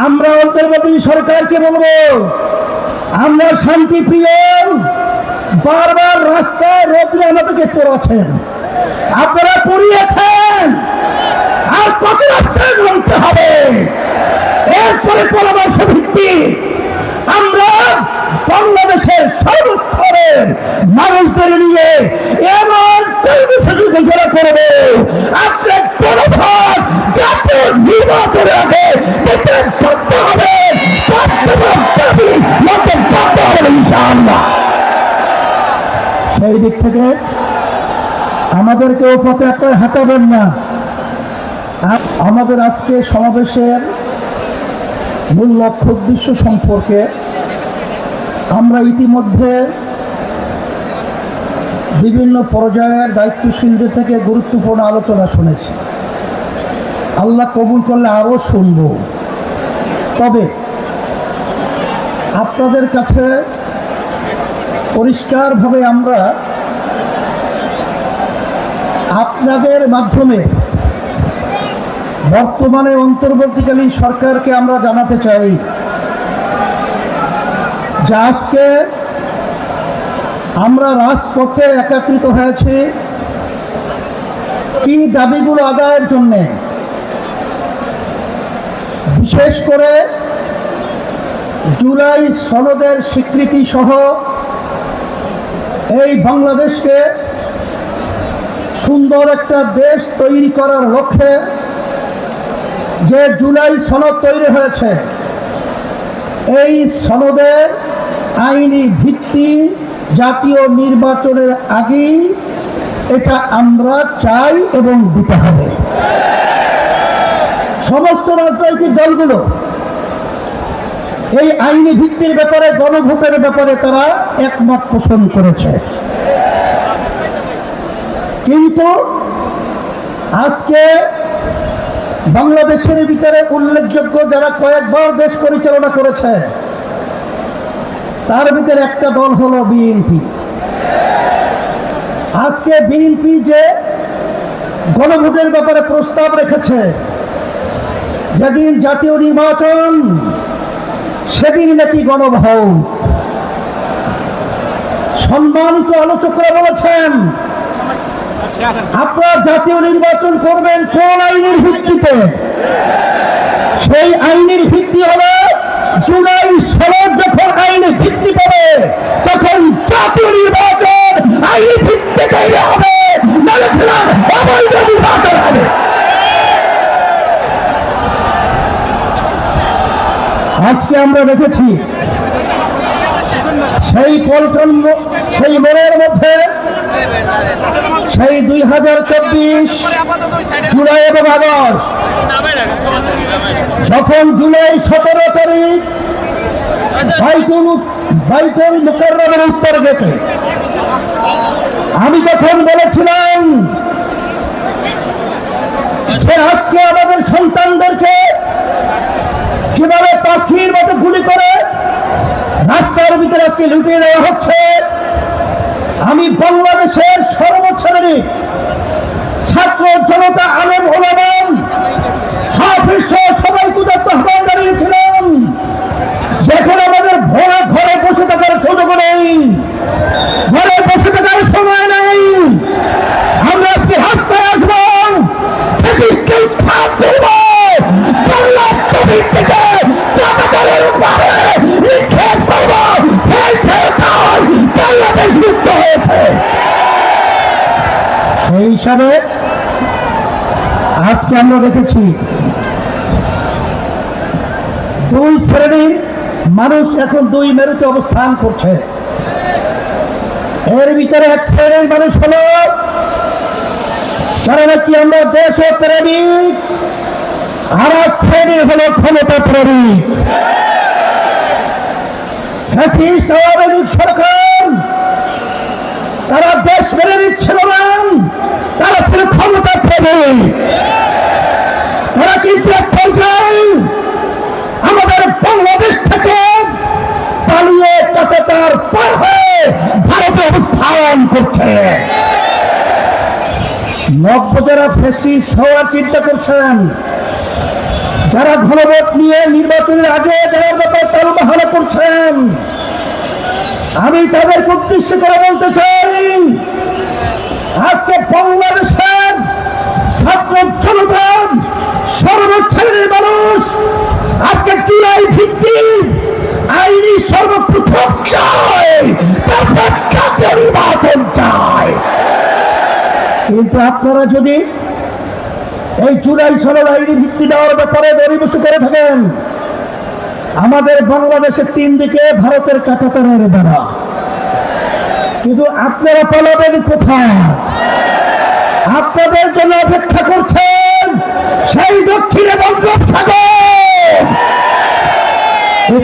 আমরা অন্তর্বর্তী সরকারকে বলব, আমরা শান্তি প্রিয় বারবার রাস্তায় রোদ্রে আমাদেরকে পড়াচ্ছেন। আপনারা পড়িয়েছেন, আর কত রাস্তায় লড়তে হবে? এরপরে পরামর্শ ভিত্তি, আমরা বাংলাদেশের সর্বস্তরের মানুষদের নিয়ে এমন কর্মসূচি ঘোষণা করবে, আপনার জনভোট জাতীয় নির্বাচনের আগে সেই দিক থেকে আমাদেরকেও পথে একটা হাঁটাবেন না। আমাদের আজকে সমাবেশের মূল লক্ষ্য, উদ্দেশ্য সম্পর্কে আমরা ইতিমধ্যে বিভিন্ন পর্যায়ের দায়িত্বশীলদের থেকে গুরুত্বপূর্ণ আলোচনা শুনেছি। আল্লাহ কবুল করলে আরও শুনব। তবে আপনাদের কাছে পরিষ্কারভাবে আমরা আপনাদের মাধ্যমে বর্তমানে অন্তর্বর্তীকালীন সরকারকে আমরা জানাতে চাই যে আজকে আমরা রাজপথে একাত্রিত হয়েছি। কি দাবিগুলো আদায়ের জন্যে? বিশেষ করে জুলাই সনদের স্বীকৃতি সহ এই বাংলাদেশকে সুন্দর একটা দেশ তৈরি করার লক্ষ্যে যে জুলাই সনদ তৈরি হয়েছে, এই সনদের আইনি ভিত্তি জাতীয় নির্বাচনের আগেই এটা আমরা চাই এবং দিতে হবে। সমস্ত রাজনৈতিক দলগুলো এই আইনি ভিত্তির ব্যাপারে, গণভোটের ব্যাপারে তারা একমত পোষণ করেছে। কিন্তু আজকে বাংলাদেশের ভিতরে উল্লেখযোগ্য যারা কয়েকবার দেশ পরিচালনা করেছে, তার ভিতরে একটা দল হলো বিএনপি। আজকে বিএনপি যে গণভোটের ব্যাপারে প্রস্তাব রেখেছে যেদিন জাতীয় নির্বাচন, সেদিন নাকি গণভোট। সম্মানিত আলোচকরা বলেছেন, আপনারা জাতীয় নির্বাচন করবেন কোন আইনের ভিত্তিতে? সেই আইনের ভিত্তি হবে জুলাই সনদ যখন আইনে ভিত্তি পাবে তখন জাতীয় নির্বাচন আইনি ভিত্তি তৈরি হবে নির্বাচন হবে। আজকে আমরা দেখেছি, সেই পল্টন সেই মোড়ের মধ্যে, সেই দুই হাজার চব্বিশ জুলাই এবং আগস্ট, যখন জুলাই সতেরো তারিখ বাইতুল মুকাররমের উত্তর গেটে, আমি তখন বলেছিলাম যে আজকে আমাদের সন্তানদেরকে মতো গুলি করে রাস্তার ভিতরে আজকে লুটিয়ে দেওয়া হচ্ছে। আমি বাংলাদেশের সর্বোচ্চ ছাত্র জনতা আলম ওলামান হাফিজ সবাই কুদাত্ত আহ্বান জানিয়েছিলাম। হিসাবে আজকে আমরা দেখেছি দুই শ্রেণির মানুষ এখন দুই মেরুতে অবস্থান করছে। এর ভিতরে এক শ্রেণির মানুষ হলো, যারা নাকি আমরা দেশ প্রেমিক, আর এক শ্রেণির হলো ক্ষমতা প্রেমিক। সরকার তারা দেশ প্রেমিক ছিল না তারা ছিল প্রেমিক তারা কিন্তু আমাদের বাংলাদেশ থেকে পালিয়ে কাটাতার পার হয়ে ভারতে অবস্থান করছে। যারা চিন্তা করছেন। যারা ঘনভোট নিয়ে নির্বাচনের আগে দেওয়ার ব্যাপারে তালবাহানা করছেন, আমি তাদেরকে উদ্দেশ্য করে বলতে চাই আজকে বাংলাদেশের ছাত্র জনতা সর্বশ্রেণীর মানুষ ভিত্তিক আইনি সর্বপ্রথম চায় নির্বাচন চায় কিন্তু আপনারা যদি এই চূড়াই সরল আইনি ভিত্তি দেওয়ার ব্যাপারে দরিবসু করে থাকেন, আমাদের বাংলাদেশের তিন দিকে ভারতের কাটাতারের দ্বারা কিন্তু আপনারা পালাবেন কোথায়? আপনাদের জন্য অপেক্ষা করছেন সেই দক্ষিণে বঙ্গোপসাগর।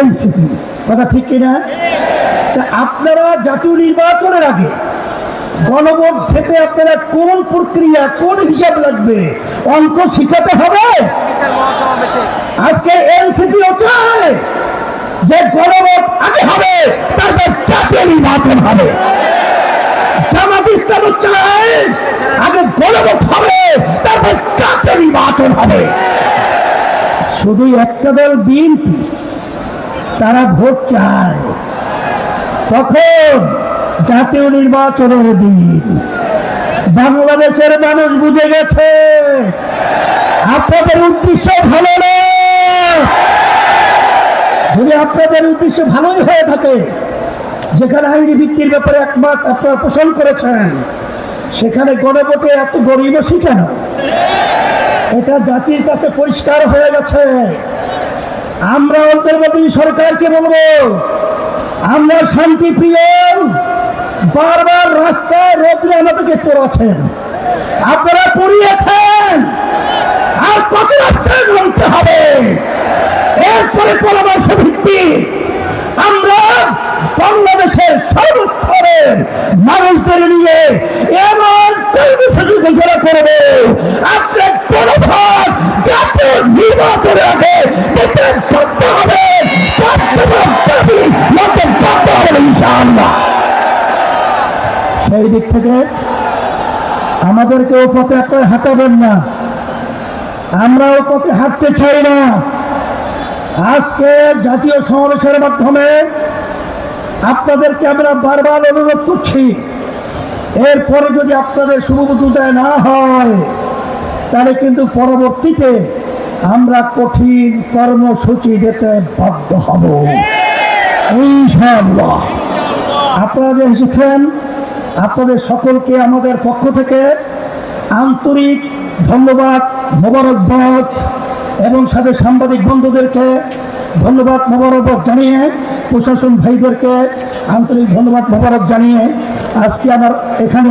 এনসিপি কথা ঠিক কিনা? তা আপনারা জাতীয় নির্বাচনের আগে গণভোট থেকে আপনারা কোন প্রক্রিয়া কোন হিসাব লাগবে? অঙ্ক শিখাতে হবে? আজকে এনসিপিও চায় যে গণভোট আগে হবে তারপর জাতীয় নির্বাচন হবে। জামাত ইসলামও চায় আগে গণভোট হবে তারপর জাতীয় নির্বাচন হবে। শুধু একটা দল বিএনপি তারা ভোট চায়। তখন জাতীয় নির্বাচনের দিন। বাংলাদেশের মানুষ বুঝে গেছে, আপনাদের উদ্দেশ্য ভালো না। যদি আপনাদের উদ্দেশ্য ভালোই হয়ে থাকে, যেখানে আইনি ভিত্তির ব্যাপারে একমত আপনারা পোষণ করেছেন, সেখানে গণভোটে এত গরিবসী কেন এটা জাতির কাছে পরিষ্কার হয়ে গেছে। আমরা অন্তর্বর্তী সরকারকে বলব, আমরা শান্তি প্রিয় বারবার রাস্তায় রোদ্রে আমাদেরকে পড়াচ্ছেন। আপনারা পড়িয়েছেন, আর কত রাস্তায় লড়তে হবে? এরপরে পরামর্শ ভিত্তি আমরা বাংলাদেশের সর্বস্তরের মানুষদের নিয়ে এমন কর্মসূচি ঘোষণা করবে। আপনার জনভোট জাতীয় নির্বাচনের আগে দিতে বাধ্য হবে। সেই দিক থেকে আমাদেরকে ও পথে আপনার হাঁটাবেন না। আমরা ও পথে হাঁটতে চাই না। আজকে জাতীয় সমাবেশের মাধ্যমে আপনাদেরকে আমরা বারবার অনুরোধ করছি? এরপরে যদি আপনাদের শুভবুদ্ধতায় না হয়, তাহলে কিন্তু পরবর্তীতে আমরা কঠিন কর্মসূচি দিতে বাধ্য হব। আপনারা যে এসেছেন, আপনাদের সকলকে আমাদের পক্ষ থেকে আন্তরিক ধন্যবাদ, মোবারকবাদ, এবং সাথে সাংবাদিক বন্ধুদেরকে ধন্যবাদ মোবারকবাদ জানিয়ে প্রশাসন ভাইদেরকে আন্তরিক ধন্যবাদ মোবারক জানিয়ে আজকে আমার এখানে